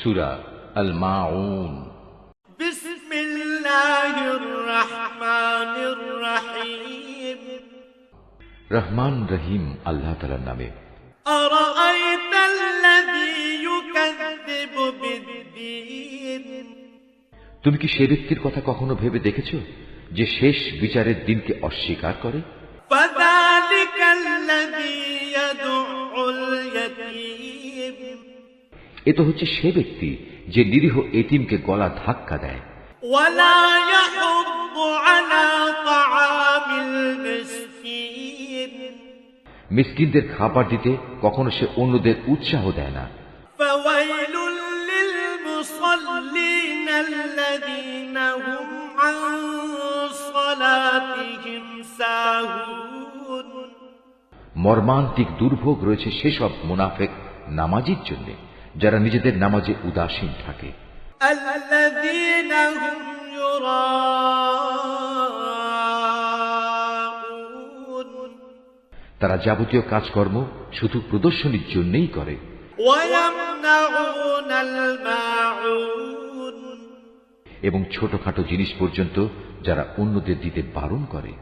সুরা আল মাউন بسم الله الرحمن الرحيم রহমান রহিম আল্লাহ তালার নামে أرأيت الذي يكذب بالدين তুমি কি সে ব্যক্তির কথা কখনো ভেবে দেখেছ যে শেষ বিচারের দিনকে অস্বীকার করে فذلك الذي يدع এ তো হচ্ছে সে ব্যক্তি যে নিরীহ এতিমকে গলা ধাক্কা দেয়। মিসকিনদের খাবার দিতে কখনো সে অন্যদের উৎসাহ দেয় না। মর্মান্তিক দুর্ভোগ রয়েছে সেসব মুনাফেক নামাজির জন্যে। যারা নিজেদের নামাজে উদাসীন থাকে। তারা যাবতীয় কাজকর্ম শুধু প্রদর্শনীর জন্যই করে। এবং ছোটখাটো জিনিস পর্যন্ত যারা অন্যদের দিতে বারণ করে।